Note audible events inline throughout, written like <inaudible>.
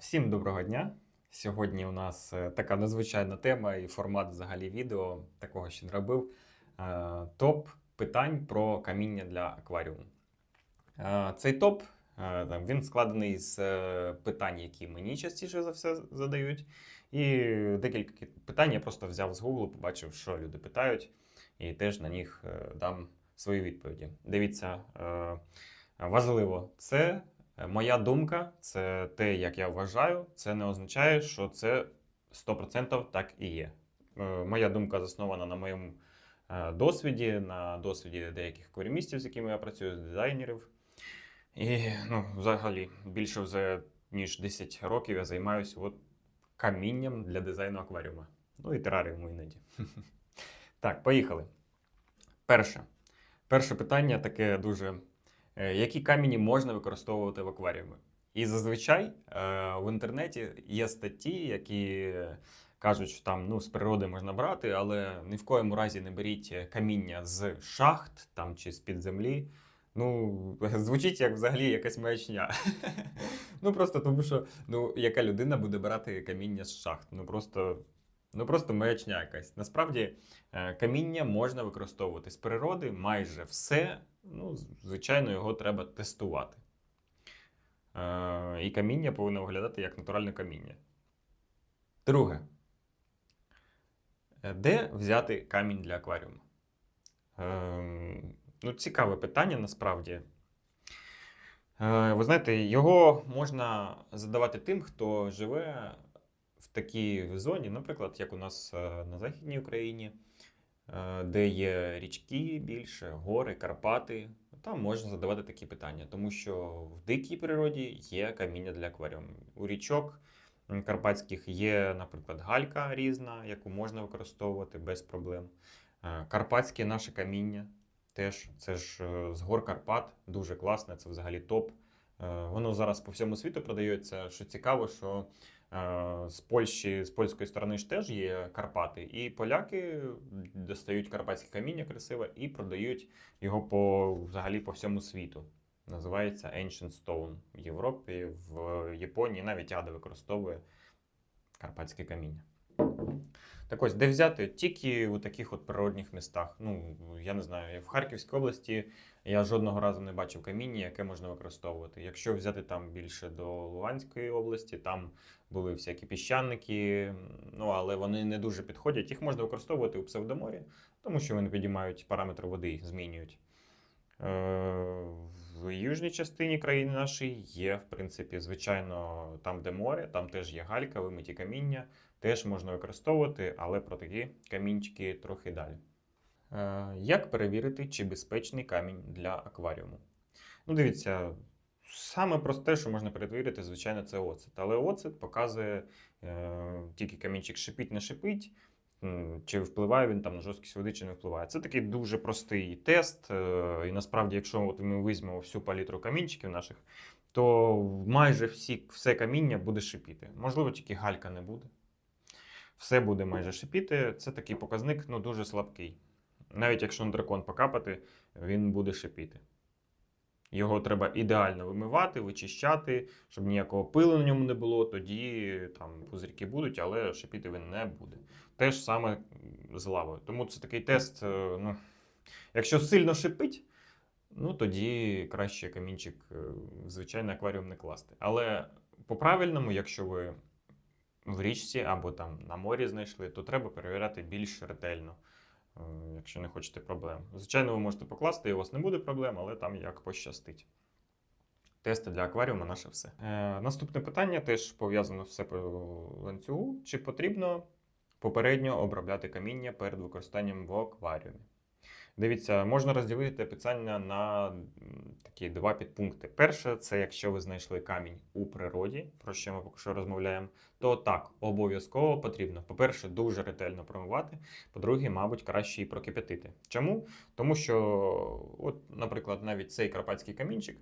Всім доброго дня! Сьогодні у нас е, така надзвичайна тема і формат взагалі відео, такого ще не робив. Е, Топ питань про каміння для акваріуму. Е, Цей топ він складений з питань, які мені частіше за все задають. І декілька питань я просто взяв з Google, побачив, що люди питають, і теж на них дам свої відповіді. Дивіться, важливо, це Моя думка, це те, як я вважаю, це не означає, що це 100% так і є. Е, Моя думка заснована на моєму е, досвіді, на досвіді деяких корімістів, з якими я працюю, дизайнерів. І ну, взагалі більше вже ніж 10 років я займаюся от камінням для дизайну акваріума. Ну і тераріуму іноді. <laughs> Так, поїхали. Перше. Перше питання таке дуже Е, Які камені можна використовувати в акваріумі? І зазвичай е, в інтернеті є статті, які кажуть, що там ну, з природи можна брати, але ні в коєму разі не беріть каміння з шахт там, чи з-під землі. Ну, <laughs> звучить як взагалі якась маячня. <laughs> ну просто тому, що ну, яка людина буде брати каміння з шахт? Ну просто. Ну просто маячня якась. Насправді е, каміння можна використовувати з природи майже все. Ну, звичайно, його треба тестувати. Е, І каміння повинно виглядати як натуральне каміння. Друге. Е, Де взяти камінь для акваріуму? Е, Ну, цікаве питання насправді. Ви знаєте, його можна задавати тим, хто живе в такій зоні, наприклад, як у нас на Західній Україні, де є річки більше, гори, Карпати. Там можна задавати такі питання, тому що в дикій природі є каміння для акваріуму. У річок карпатських є, наприклад, галька різна, яку можна використовувати без проблем. Е, Карпатське наше каміння теж це ж е, з гор Карпат, дуже класне, це взагалі топ. Е, Воно зараз по всьому світу продається. Що цікаво, що е, з Польщі, з польської сторони ж теж є Карпати, і поляки достають карпатське каміння красиве і продають його по взагалі по всьому світу. Називається Ancient Stone в Європі, в Японії, навіть Ада використовує карпатське каміння. Так ось, де взяти? Тільки у таких от природних містах. Ну, я не знаю, в Харківській області я жодного разу не бачив каміння, яке можна використовувати. Якщо взяти там більше до Луганської області, там були всякі піщаники, ну але вони не дуже підходять. Їх можна використовувати у псевдоморі, тому що вони підіймають параметри води, змінюють. Е, В южній частині країни нашої є, в принципі, звичайно, там, де море, там теж є галька, вимиті каміння, теж можна використовувати, але про такі камінчики трохи далі. Е, Як перевірити, чи безпечний камінь для акваріуму? Ну, дивіться, саме просте, що можна перевірити, звичайно, це оцет. Але оцет показує е, тільки камінчик шипить, не шипить. Чи впливає він там на жорсткість води, чи не впливає. Це такий дуже простий тест. е, І насправді, якщо от ми візьмемо всю палітру камінчиків наших, то майже всі, все каміння буде шипіти. Можливо, тільки галька не буде. Все буде майже шипіти. Це такий показник ну, дуже слабкий. Навіть якщо на дракон покапати, він буде шипіти. Його треба ідеально вимивати, вичищати, щоб ніякого пилу на ньому не було, тоді там пузирки будуть, але шипіти він не буде. Те ж саме з лавою. Тому це такий тест. е, Ну, якщо сильно шипить, ну тоді краще камінчик е, в звичайний акваріум не класти. Але по-правильному, якщо ви в річці або там на морі знайшли, то треба перевіряти більш ретельно, якщо не хочете проблем. Звичайно, ви можете покласти, і у вас не буде проблем, але там як пощастить. Тести для акваріуму наше все. Е, наступне питання теж пов'язано все по ланцюгу. Чи потрібно попередньо обробляти каміння перед використанням в акваріумі? Дивіться, можна розділити питання на такі два підпункти. Перше, це якщо ви знайшли камінь у природі, про що ми поки що розмовляємо, то так, обов'язково потрібно, по-перше, дуже ретельно промивати. По-друге, мабуть, краще і прокипятити. Чому? Тому що, от, наприклад, навіть цей карпатський камінчик,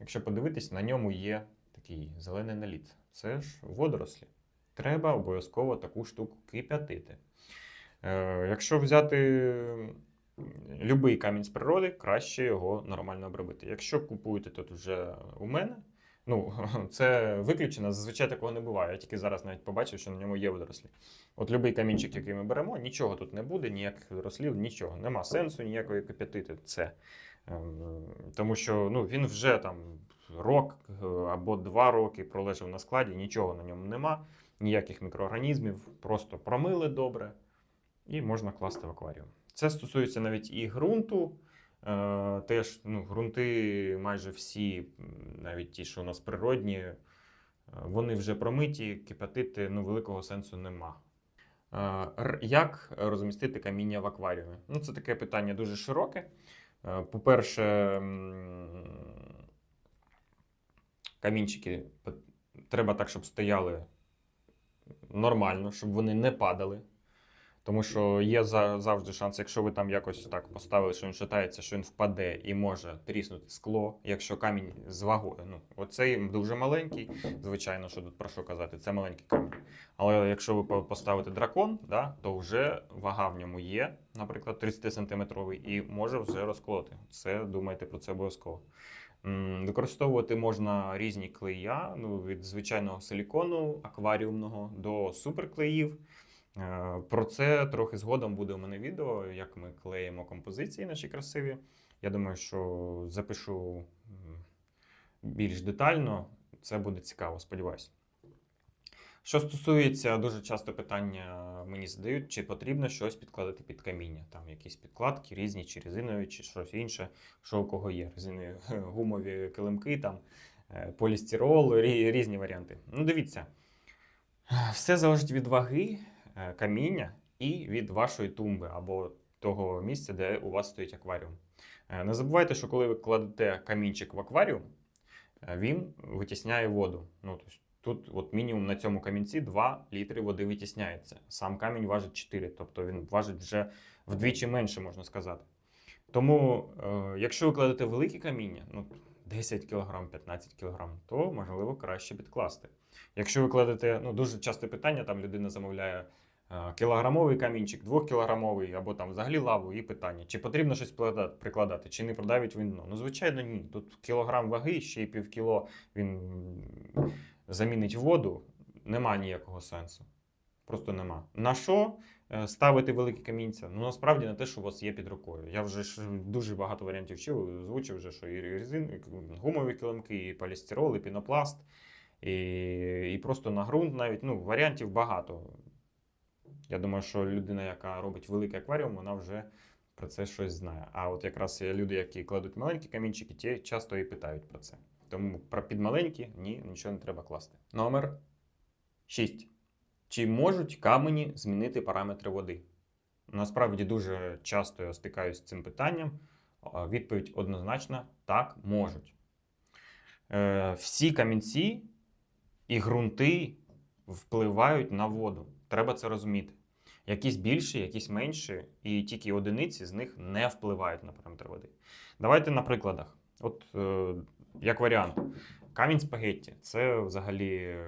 якщо подивитись, на ньому є такий зелений наліт. Це ж водорослі. Треба обов'язково таку штуку кип'ятити. Е, якщо взяти Любий камінь з природи, краще його нормально обробити. Якщо купуєте тут вже у мене, Ну, <laughs> це виключено, зазвичай такого не буває. Я тільки зараз навіть побачив, що на ньому є водорослі. От будь-який камінчик, який ми беремо, нічого тут не буде, ніяких водорослів, нічого. Нема сенсу ніякої кип'ятити це. Ем, Тому що ну, він вже там рок е, або два роки пролежав на складі, нічого на ньому нема, ніяких мікроорганізмів, просто промили добре і можна класти в акваріум. Це стосується навіть і ґрунту. Е, Теж ну, ґрунти майже всі, навіть ті, що у нас природні, е, вони вже промиті, кипятити ну, великого сенсу нема. Е, Як розмістити каміння в акваріумі? Ну, це таке питання дуже широке. По-перше, камінчики треба так, щоб стояли нормально, щоб вони не падали. Тому що є за- завжди шанс, якщо ви там якось так поставили, що він шатається, що він впаде і може тріснути скло, якщо камінь з вагою. Ну, оцей дуже маленький, звичайно, що тут про що казати, це маленький камінь. Але якщо ви по- поставите дракон, да, то вже вага в ньому є, наприклад, 30-сантиметровий, і може вже розколоти. Це думайте про це обов'язково. Використовувати можна різні клея, ну, від звичайного силікону, акваріумного до суперклеїв. Е, Про це трохи згодом буде у мене відео, як ми клеїмо композиції наші красиві. Я думаю, що запишу більш детально. Це буде цікаво, сподіваюся. Що стосується дуже часто питання мені задають, чи потрібно щось підкладати під каміння. Там якісь підкладки різні, чи резинові, чи щось інше, що у кого є. Резинові <laughs> гумові килимки, там, е, полістирол, різні варіанти. Ну, дивіться, все залежить від ваги каміння і від вашої тумби або того місця, де у вас стоїть акваріум. Е, Не забувайте, що коли ви кладете камінчик в акваріум, е, він витісняє воду. Ну, тут от мінімум на цьому камінці 2 літри води витісняється. Сам камінь важить 4, тобто він важить вже вдвічі менше, можна сказати. Тому, е, якщо ви кладете великі каміння, ну 10 кг, 15 кг, то можливо краще підкласти. Якщо ви кладете, ну дуже часте питання, там людина замовляє е, кілограмовий камінчик, двохкілограмовий, або там взагалі лаву, і питання, чи потрібно щось прикладати, чи не продавить він дно. Ну, звичайно, ні. Тут кілограм ваги, ще й пів кіло він замінить воду, нема ніякого сенсу. Просто нема. На що е, ставити великі камінця? Ну насправді на те, що у вас є під рукою. Я вже дуже багато варіантів вчив, озвучив вже, що і резин, і гумові килимки, і полістирол, і пінопласт, і, і просто на ґрунт навіть. Ну, варіантів багато. Я думаю, що людина, яка робить великий акваріум, вона вже про це щось знає. А от якраз люди, які кладуть маленькі камінчики, ті часто і питають про це. Тому про підмаленькі ні, нічого не треба класти. Номер 6. Чи можуть камені змінити параметри води? Насправді дуже часто я стикаюся з цим питанням. Відповідь однозначна: так, можуть. Е, всі камінці і ґрунти впливають на воду. Треба це розуміти. Якісь більші, якісь менші, і тільки одиниці з них не впливають на параметр води. Давайте на прикладах. От е, як варіант, камінь спагетті це взагалі е,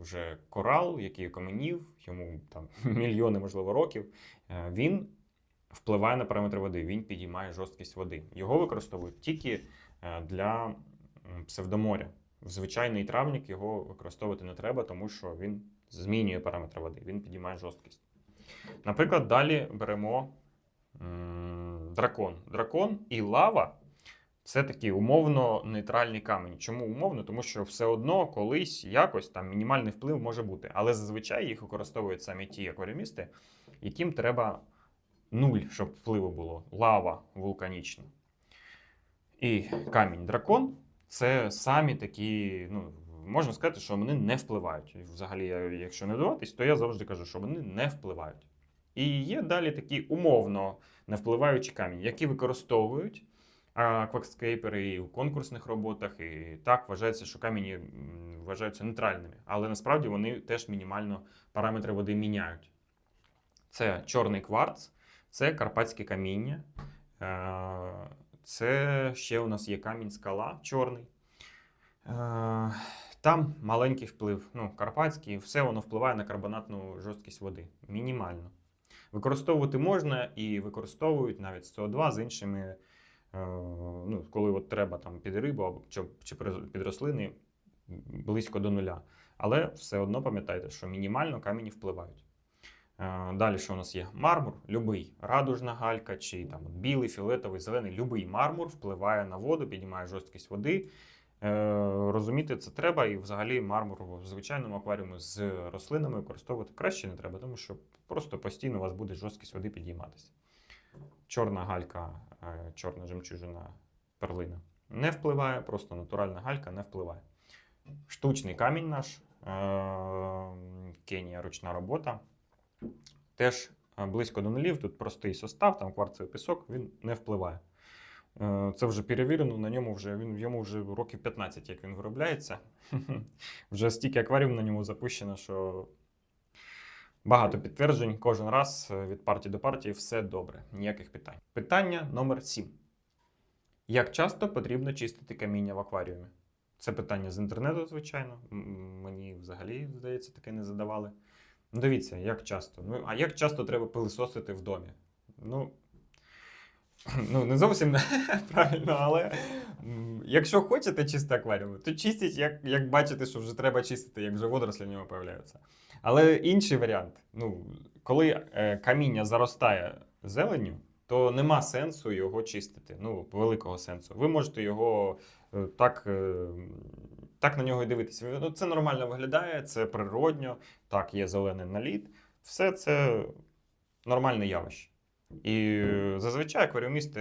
вже корал, який каменів, йому там <laughs> мільйони, можливо, років. Е, Він впливає на параметри води, він підіймає жорсткість води. Його використовують тільки е, для псевдоморя. В звичайний травник його використовувати не треба, тому що він змінює параметри води, він підіймає жорсткість. Наприклад, далі беремо дракон. Дракон і лава це такі умовно нейтральні камені. Чому умовно? Тому що все одно колись якось там мінімальний вплив може бути. Але зазвичай їх використовують самі ті акваріумісти, яким треба нуль, щоб впливу було. Лава вулканічна. І камінь дракон це самі такі, ну, можна сказати, що вони не впливають. Взагалі, якщо не вдаватись, то я завжди кажу, що вони не впливають. І є далі такі умовно не впливаючі камінь, які використовують квакскейпери і у конкурсних роботах. І так вважається, що камені вважаються нейтральними. Але насправді вони теж мінімально параметри води міняють. Це чорний кварц, це карпатське каміння. Це ще у нас є камінь скала чорний. Там маленький вплив, ну, карпатський, все воно впливає на карбонатну жорсткість води. Мінімально. Використовувати можна і використовують навіть СО2 з іншими, е, ну, коли от треба там під рибу чи, чи під рослини близько до нуля. Але все одно пам'ятайте, що мінімально камені впливають. Е, Далі, що у нас є? Мармур, любий, радужна галька, чи там білий, фіолетовий, зелений, любий мармур впливає на воду, піднімає жорсткість води. Е, Розуміти це треба, і взагалі мармур в звичайному акваріумі з рослинами використовувати краще не треба, тому що просто постійно у вас буде жорсткість води підійматися. Чорна галька, е, чорна жемчужина, перлина не впливає, просто натуральна галька не впливає. Штучний камінь наш, е, Кенія ручна робота. Теж близько до нулів, тут простий состав, там кварцевий пісок, він не впливає. Е, Це вже перевірено, на ньому вже він йому вже років 15, як він виробляється. <laughs> Вже стільки акваріум на ньому запущено, що багато підтверджень кожен раз е, від партії до партії все добре, ніяких питань. Питання номер 7. Як часто потрібно чистити каміння в акваріумі? Це питання з інтернету, звичайно. Мені взагалі, здається, таке не задавали. Ну, дивіться, як часто. Ну, а як часто треба пилисосити в домі? Ну, <clears throat> ну не зовсім <laughs> правильно, але якщо хочете чисти акваріум, то чистіть, як, як бачите, що вже треба чистити, як вже водорослі в ньому появляються. Але інший варіант: ну, коли е, каміння заростає зеленню, то нема сенсу його чистити. Ну, великого сенсу. Ви можете його е, так, е, так на нього і дивитися. Ну, це нормально виглядає, це природньо, так, є зелений наліт. Все це нормальне явище. І е, зазвичай акваріумісти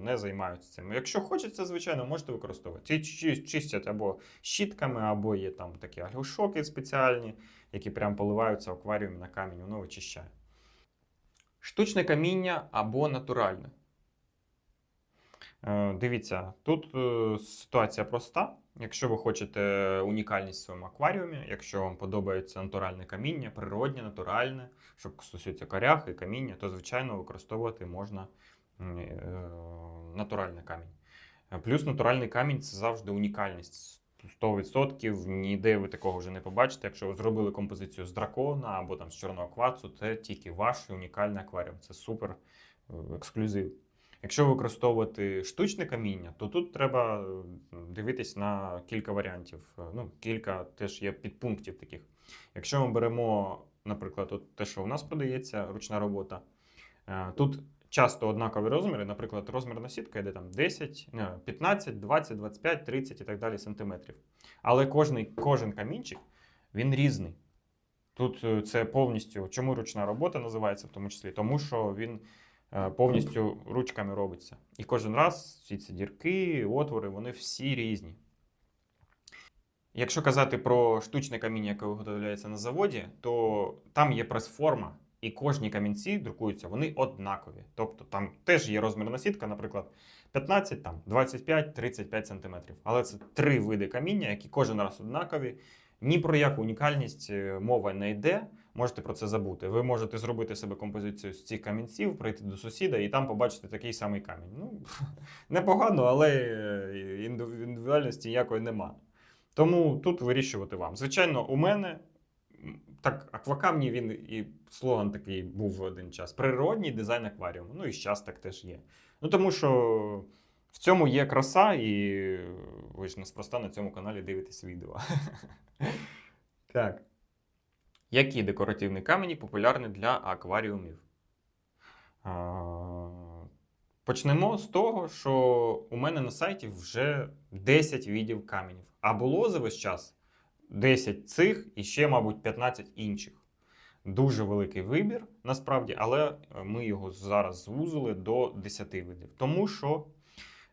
не займаються цим. Якщо хочеться, звичайно, можете використовувати. Ці чистять або щітками, або є там такі альгошоки спеціальні, які прям поливаються в акваріумі на камінь, воно вичищає. Штучне каміння або натуральне. Е, Дивіться, тут е, ситуація проста. Якщо ви хочете унікальність в своєму акваріумі, якщо вам подобається натуральне каміння, природнє, натуральне, що стосується корях і каміння, то звичайно використовувати можна е, натуральний камінь. Плюс натуральний камінь це завжди унікальність. 100% ніде ви такого вже не побачите. Якщо ви зробили композицію з дракона або там з чорного кварцу, це тільки ваш унікальний акваріум. Це супер е, ексклюзив. Якщо використовувати штучне каміння, то тут треба дивитись на кілька варіантів. Е, Ну, кілька теж є підпунктів таких. Якщо ми беремо, наприклад, от те, що у нас продається, ручна робота, е, тут часто однакові розміри, наприклад, розмірна сітка йде там 10, 15, 20, 25, 30 і так далі сантиметрів. Але кожний, кожен камінчик він різний. Тут е, це повністю, чому ручна робота називається в тому числі? Тому що він повністю ручками робиться. І кожен раз всі ці дірки, отвори, вони всі різні. Якщо казати про штучне каміння, яке виготовляється на заводі, то там є прес-форма, і кожні камінці друкуються, вони однакові. Тобто там теж є розмірна сітка, наприклад, 15, там, 25, 35 см. Але це три види каміння, які кожен раз однакові. Ні про яку унікальність е, мова не йде. Можете про це забути. Ви можете зробити себе композицію з цих камінців, прийти до сусіда і там побачити такий самий камінь. Ну, <laughs> непогано, але е, індивідуальності ніякої нема. Тому тут вирішувати вам. Звичайно, у мене так, аквакамні він і слоган такий був в один час. Природній дизайн акваріуму. Ну і зараз так теж є. Ну тому що в цьому є краса, і ви ж неспроста на цьому каналі дивитесь відео. <laughs> Так. Які декоративні камені популярні для акваріумів? Почнемо з того, що у мене на сайті вже 10 видів каменів, а було за весь час 10 цих і ще, мабуть, 15 інших. Дуже великий вибір, насправді, але е, ми його зараз звузили до 10 видів. Тому що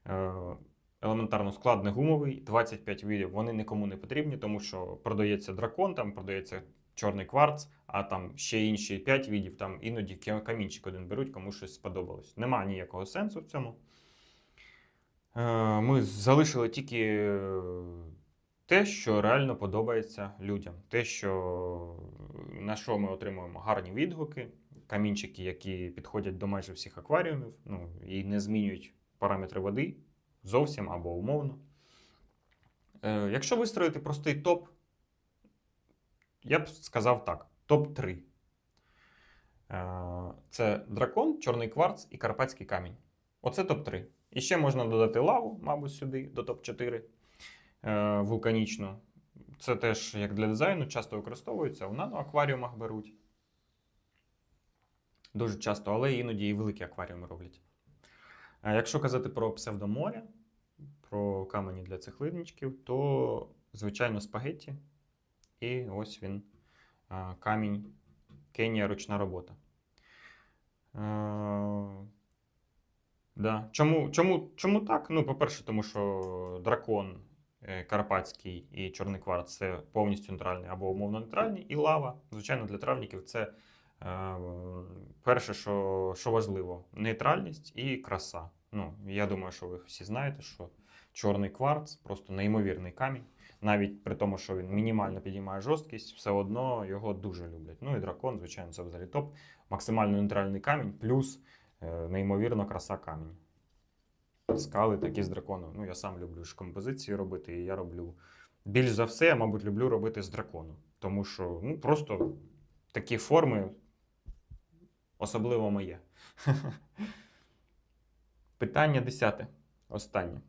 е, елементарно склад не гумовий, 25 видів, вони нікому не потрібні, тому що продається дракон, там продається чорний кварц, а там ще інші 5 видів, там іноді камінчик один беруть, кому щось сподобалось. Нема ніякого сенсу в цьому. Е, Ми залишили тільки е, те, що реально подобається людям. Те, що на що ми отримуємо гарні відгуки, камінчики, які підходять до майже всіх акваріумів, ну і не змінюють параметри води зовсім або умовно. Е, Якщо вистроїти простий топ, я б сказав так: топ-3. Е, Це дракон, чорний кварц і карпатський камінь. Оце топ-3. І ще можна додати лаву, мабуть, сюди, до топ-4 е, вулканічну. Це теж як для дизайну часто використовується, в наноакваріумах беруть. Дуже часто, але іноді і великі акваріуми роблять. Якщо казати про псевдоморя, про камені для цеглинничків, то, звичайно, спагетті. І ось він камінь Кенія ручна робота. Е, да. Чому, чому, чому так? Ну, по-перше, тому що дракон е, карпатський і чорний кварц це повністю нейтральний або умовно нейтральний, і лава, звичайно, для травників це е, перше, що, що важливо: нейтральність і краса. Ну, я думаю, що ви всі знаєте, що чорний кварц просто неймовірний камінь. Навіть при тому, що він мінімально підіймає жорсткість, все одно його дуже люблять. Ну і дракон, звичайно, це взагалі топ. Максимально нейтральний камінь, плюс е, неймовірна краса камінь. Скали такі з драконом. Ну, я сам люблю ж композиції робити, і я роблю більш за все, я, мабуть, люблю робити з драконом. Тому що ну, просто такі форми особливо моє. <laughs> Питання десяте. Останнє.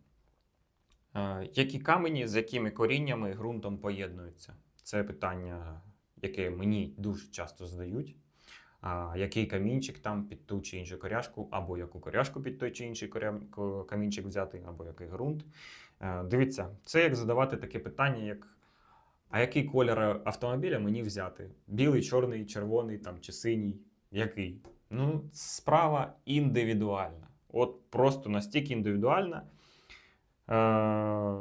Е, Які камені з якими коріннями і ґрунтом поєднуються? Це питання, яке мені дуже часто задають. Який камінчик там під ту чи іншу коряшку, або яку коряшку під той чи інший камінчик взяти, або який ґрунт. Е, Дивіться, це як задавати таке питання, як а який колір автомобіля мені взяти? Білий, чорний, червоний там, чи синій? Який? Ну, справа індивідуальна. От просто настільки індивідуальна. Е,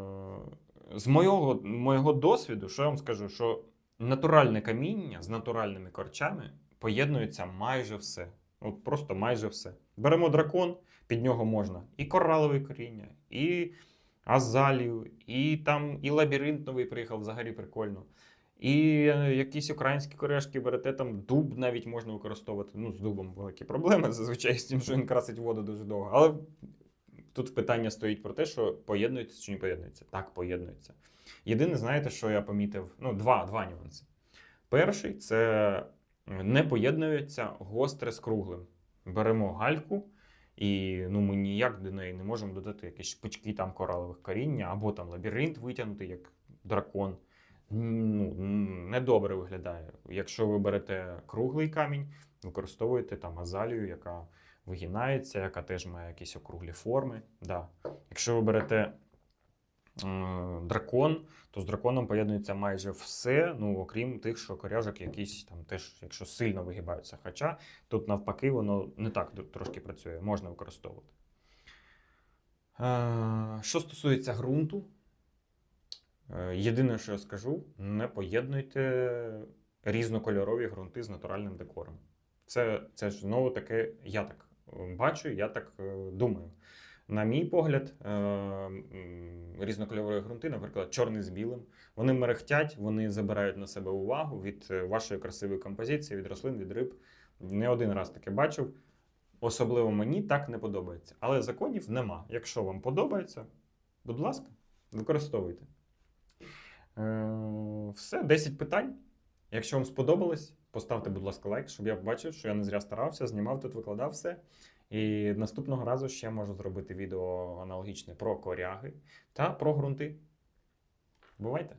з моєго, моєго досвіду, що я вам скажу, що натуральне каміння з натуральними корчами поєднується майже все. От просто майже все. Беремо дракон, під нього можна і коралове коріння, і азалію, і там і лабіринт приїхав, взагалі прикольно. І е, якісь українські корешки берете, там дуб навіть можна використовувати. Ну, з дубом великі проблеми зазвичай з тим, що він красить воду дуже довго. Але тут питання стоїть про те, що поєднується чи не поєднується. Так, поєднується. Єдине, знаєте, що я помітив? Ну, два, два нюанси. Перший це не поєднується гостре з круглим. Беремо гальку, і ну, ми ніяк до неї не можемо додати якісь шпички там коралових коріння, або там лабіринт витягнути, як дракон. Ну, недобре виглядає. Якщо ви берете круглий камінь, використовуєте там азалію, яка вигинається, яка теж має якісь округлі форми. Да. Якщо ви берете дракон, то з драконом поєднується майже все, ну окрім тих, що коряжок якісь там теж, якщо сильно вигибаються. Хоча тут навпаки воно не так трошки працює, можна використовувати. Е, що стосується ґрунту, е, єдине, що я скажу, не поєднуйте різнокольорові ґрунти з натуральним декором. Це, це ж знову таке, я так бачу, я так е, думаю. На мій погляд, е, різнокольорові ґрунти, наприклад, чорний з білим, вони мерехтять, вони забирають на себе увагу від е, вашої красивої композиції, від рослин, від риб. Не один раз таке бачив. Особливо мені так не подобається. Але законів нема. Якщо вам подобається, будь ласка, використовуйте. Все, 10 питань. Якщо вам сподобалось, поставте, будь ласка, лайк, щоб я побачив, що я не зря старався, знімав тут, викладав все. І наступного разу ще можу зробити відео аналогічне про коряги та про ґрунти. Бувайте!